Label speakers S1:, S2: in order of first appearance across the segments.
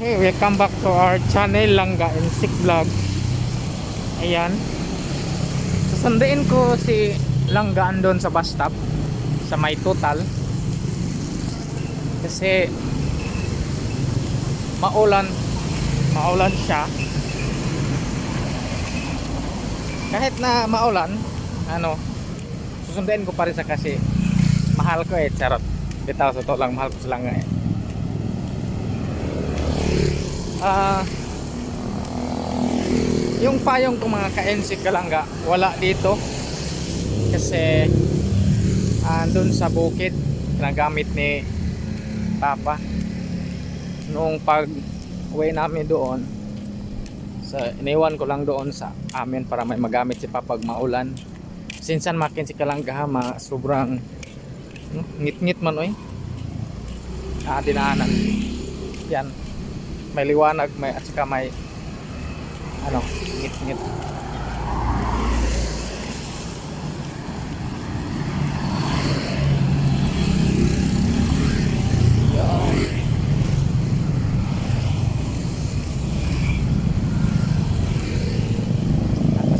S1: Hey, welcome back to our channel Langga and Sick Vlog. Ayan. Susunduin ko si Langga andon sa bus stop sa may total. Kasi maulan maulan siya. Kahit na maulan, ano, susunduin ko pa rin sa kasi mahal ko eh, charot. Bitaw sa to lang, mahal ko sa Langga eh. Ah, yung payong ko mga ka-NC Kalangga, wala dito. Kasi andun sa bukid, ginagamit ni Papa. Noong pag uwi namin doon, sa iniwan ko lang doon sa amin para may magamit si Papa pag maulan. Sinsan makin si Kalangga ha, ma, sobrang no, ngit-ngit man oy. Ah, dinaanan. Yan may liwanag may at saka may ano ngit ngit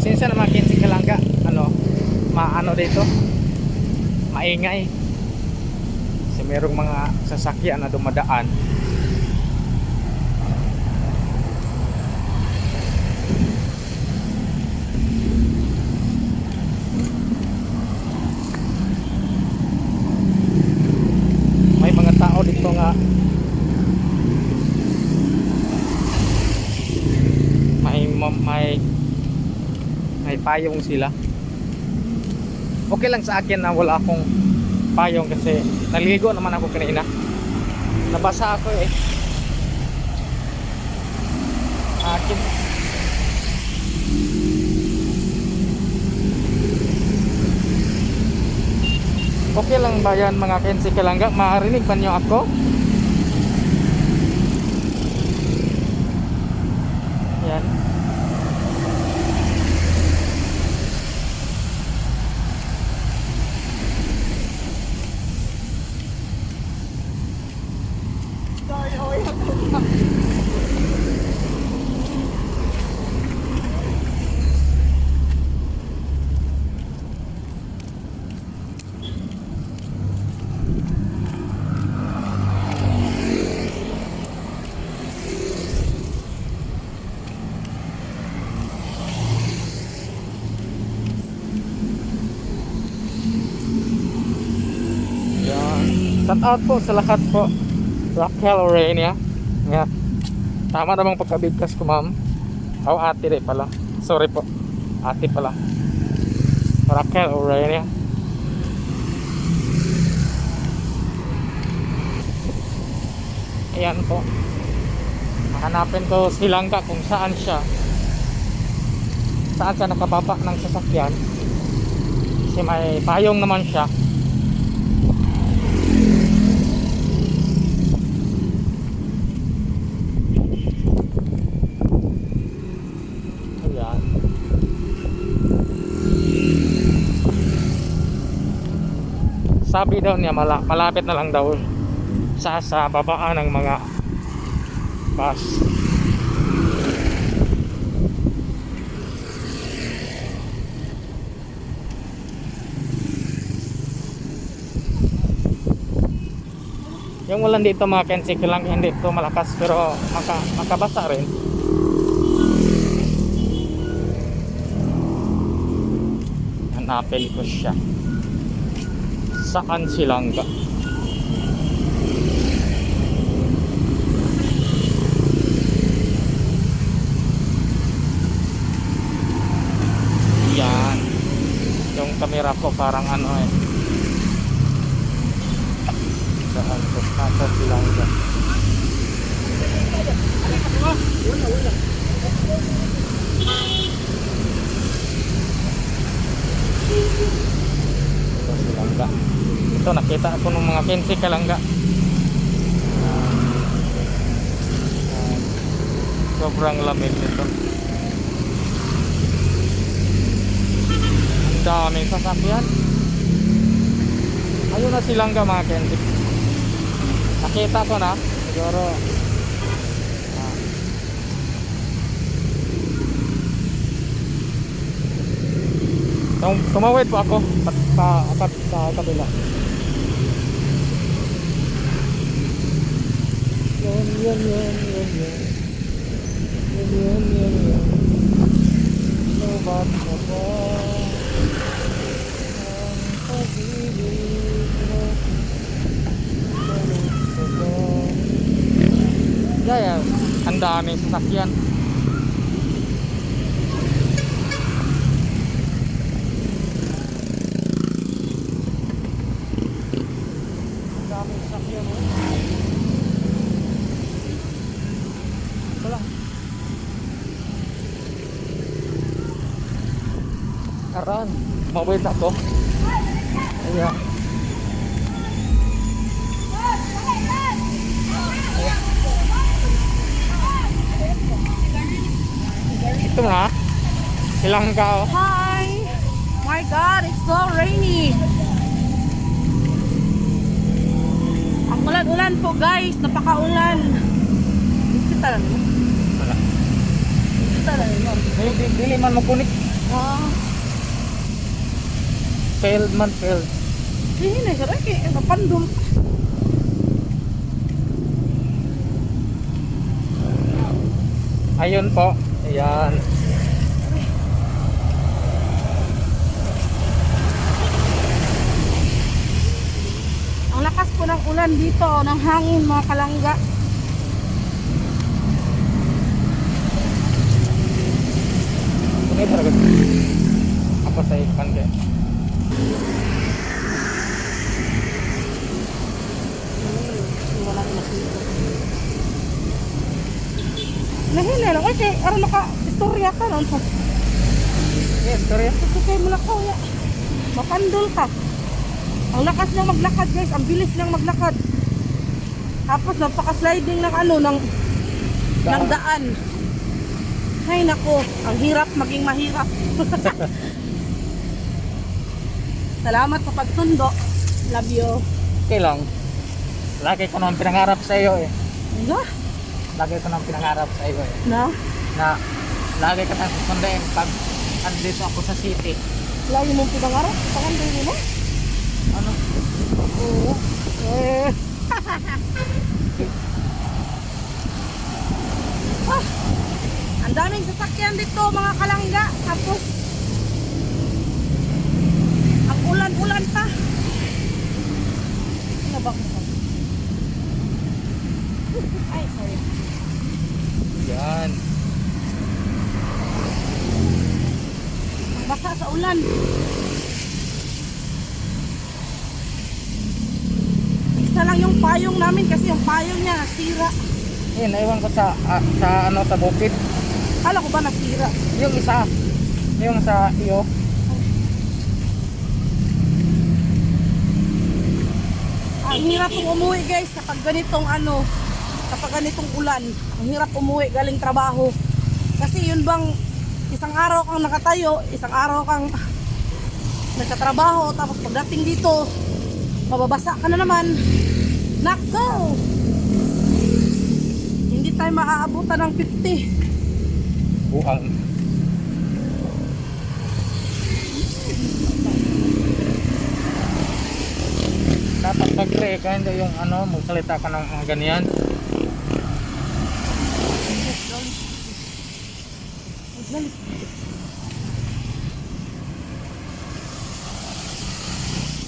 S1: Sinsa naman kinsi kalangga. Ano maano dito? Maingay. Kasi merong mga sasakyan na dumadaan may mga tao dito nga may ma- may may payong sila okay lang sa akin na wala akong payong kasi naligo naman ako kanina nabasa ako eh akin Okay lang ba yan mga Kensi Kalangga? Marinig ba niyo ako? Yan. Yan. Shout out po sa lahat po. Raquel Orenia. Nga. Tama namang pagkabigkas ko ma'am. O ate rin pala. Sorry po. Ate pala. Raquel Orenia. Ayan po. Hanapin ko si Langga kung saan siya. Saan siya nakababa ng sasakyan. Kasi may payong naman siya. Ayan. Sabi daw niya mala malapit na lang daw sa sa babaan ng mga bus. Yung ulan dito mga kensik lang hindi ito malakas pero maka, makabasa rin. Hanapin ko siya. Saan silangga? Yan. Yung camera ko parang ano eh. Ko? Saan silangga? Ito si Langga ito nakita ako ng mga 15 kalangga. Sobrang lamig nito. Ang daming sasakyan. Ayun na silang ka mga 15 nakita ko na. Siguro. Tumawid po ako. Pa, pa, pa, pa, pa, pa, pa, pa, pa, pa, yun, yun, yun, yun. Yun, yun, yun, yun. Lubat mo ba ang pag-ibig mo? Gaya, ang daming sasakyan. Karan, mawait ako. Ayan. Ito na. Ilang ka oh.
S2: Hi! My God, it's so rainy. Ang ulan-ulan po guys, napakaulan. Talaga.
S1: Wala.
S2: Ito talaga.
S1: Dili, man mo kunik.
S2: Ah,
S1: Failed man, failed.
S2: hindi na siya. Ay, napandum.
S1: Ayun po. Ayan.
S2: Ang lakas po ng ulan dito, ng hangin mga kalangga.
S1: Kunay talaga. Apa sa ikan.
S2: Na. Nahinay lang. Kasi, aron naka, istorya ka nun.
S1: Yes, sorry.
S2: Kasi kayo mula ko, ya. Mapandol ka. Ang lakas niyang maglakad guys, ang bilis niyang maglakad. Tapos napaka-sliding ng ano, ng, ng daan. Ay nako, ang hirap maging mahirap. Salamat sa pagsundo. Love you.
S1: Okay lang. Lagi ko naman pinangarap sa iyo eh.
S2: Na?
S1: Lagi ko naman pinangarap sa iyo eh.
S2: Na?
S1: Na lagi ka nang susundain pag andito ako sa city.
S2: Lagi mong pinangarap? Panganday mo na?
S1: Ano?
S2: Oo. Eh. ah, ang daming sasakyan dito mga kalangga. Tapos, ulan-ulan pa. Nabak mo ka. Ay, sorry.
S1: Yan.
S2: Basa sa ulan. Isa lang yung payong namin kasi yung payong niya nasira.
S1: Eh, naiwan ko sa ah, sa ano sa bukid.
S2: Kala ko ba nasira?
S1: Yung isa. Yung sa iyo.
S2: Ang hirap pong umuwi guys kapag ganitong ano, kapag ganitong ulan. Ang hirap umuwi galing trabaho. Kasi yun bang isang araw kang nakatayo, isang araw kang nagtatrabaho, tapos pagdating dito, mababasa ka na naman. Nako! Hindi tayo maaabutan ng 50.
S1: Buang. Pag-pray ka, hindi yung ano, magsalita ka ng mga ganyan.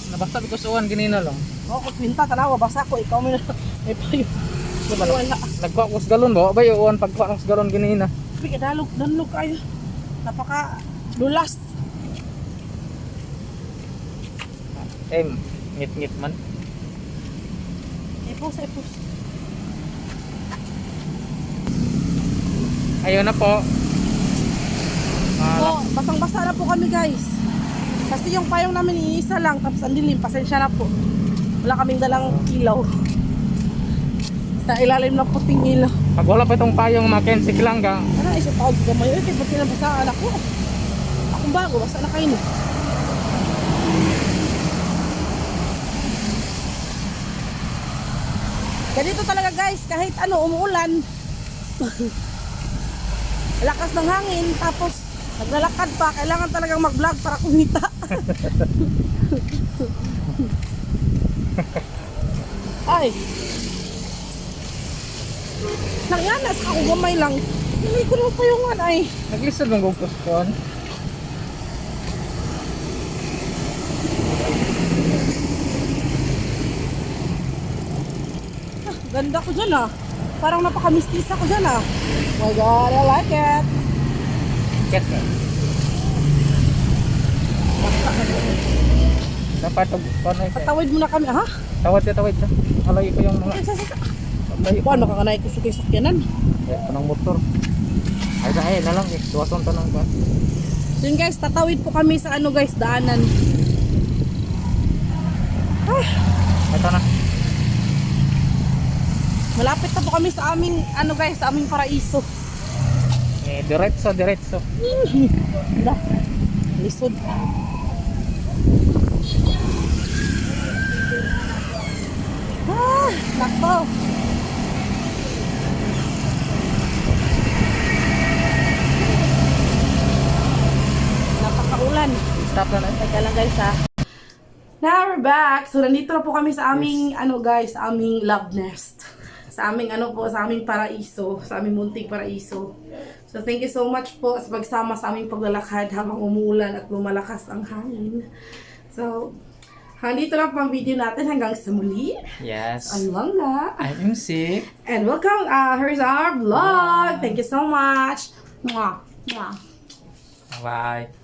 S1: Nabasta ko sa uwan ganina lang.
S2: Oo, oh, kwinta, tanawa, basa ko, ikaw may, may payo. Wala.
S1: Nagkuha ko sa galon ba? Ba yung uwan pagkuha ko sa galon ganina.
S2: Bigay, dalog, dalog kayo. Napaka lulas.
S1: Eh, ngit-ngit man.
S2: Ipos, ipos.
S1: Ayun na po. Ah,
S2: So, basang-basa na po kami guys. Kasi yung payong namin iisa lang, tapos ang dilim, pasensya na po. Wala kaming dalang ilaw. Sa ilalim ng puting ilaw.
S1: pag wala pa itong payong Mackenzie Klangga,
S2: Ano, isa ka mo yun. Eh, ba't pinabasaan ako? Akong bago, basta na kayo. Ganito talaga guys, kahit ano, umuulan. Lakas ng hangin, tapos Naglalakad pa, kailangan talagang mag-vlog para kumita. Ay. Nangyanas ako gamay lang. Hindi ko naman pa yung ano ay.
S1: Naglisod ng
S2: Ganda ko dyan ah. Parang napaka-mistisa ko dyan ah. Oh my God, I like it.
S1: Ket na. Ito?
S2: Patawid mo na kami, ha?
S1: Tawad ka, tawad ka. Alay ko yung mga... Alay ko.
S2: Paano ka kanay ko sa sakyanan?
S1: Eh, panang motor. Ay, ay, na lang eh. Duwason to ng ba?
S2: So yun guys, tatawid po kami sa ano guys, daanan. Ah,
S1: Ito na.
S2: Malapit na po kami sa aming, ano guys, sa aming paraiso.
S1: Eh, diretso, diretso.
S2: Wala. Lisod. Ah, nako. Napakaulan.
S1: Stop na na.
S2: Teka lang guys ha. Now we're back. So nandito na po kami sa aming ano guys, aming love nest. Sa aming ano po, sa aming paraiso, sa aming munting paraiso. So thank you so much po sa pagsama sa aming paglalakad habang umuulan at lumalakas ang hangin. So Handito lang po ang video natin hanggang sa muli.
S1: Yes.
S2: Ang langga.
S1: I'm sick.
S2: And welcome, uh, here's our vlog. Thank you so much. Mwah. Mwah.
S1: Bye.